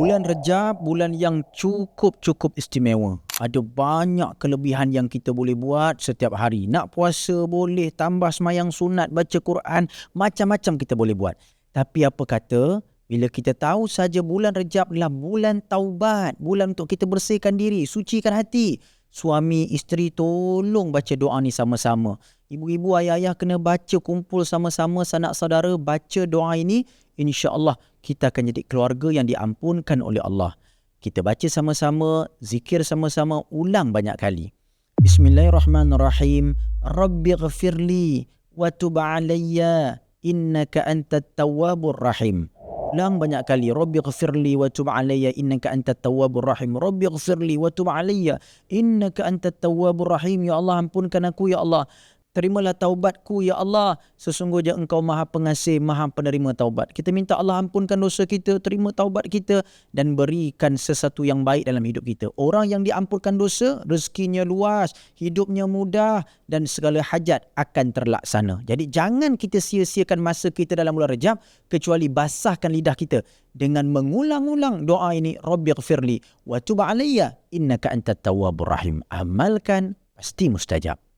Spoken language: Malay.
Bulan Rejab, bulan yang cukup-cukup istimewa. Ada banyak kelebihan yang kita boleh buat setiap hari. Nak puasa boleh, tambah semayang sunat, baca Quran, macam-macam kita boleh buat. Tapi apa kata, bila kita tahu saja bulan Rejab adalah bulan taubat, bulan untuk kita bersihkan diri, sucikan hati. Suami, isteri tolong baca doa ni sama-sama. Ibu-ibu, ayah-ayah kena baca kumpul sama-sama sanak saudara baca doa ini. InsyaAllah kita akan jadi keluarga yang diampunkan oleh Allah. Kita baca sama-sama, zikir sama-sama, ulang banyak kali. Bismillahirrahmanirrahim. Rabbi ghafirli wa tub alayya innaka antat tawwabur rahim ulang banyak kali rabbi ghfirli wa tub alayya innaka antat tawwabur rahim rabbi ghfirli wa tub alayya innaka antat tawwabur rahim ya Allah ampunkan aku ya Allah Terimalah taubatku ya Allah. Sesungguhnya engkau maha pengasih, maha penerima taubat. Kita minta Allah ampunkan dosa kita, terima taubat kita dan berikan sesuatu yang baik dalam hidup kita. Orang yang diampunkan dosa, rezekinya luas, hidupnya mudah dan segala hajat akan terlaksana. Jadi jangan kita sia-siakan masa kita dalam bulan Rejab kecuali basahkan lidah kita dengan mengulang-ulang doa ini. Rabbi wa tuba alayya innaka antat tawwabur rahim. Amalkan pasti mustajab.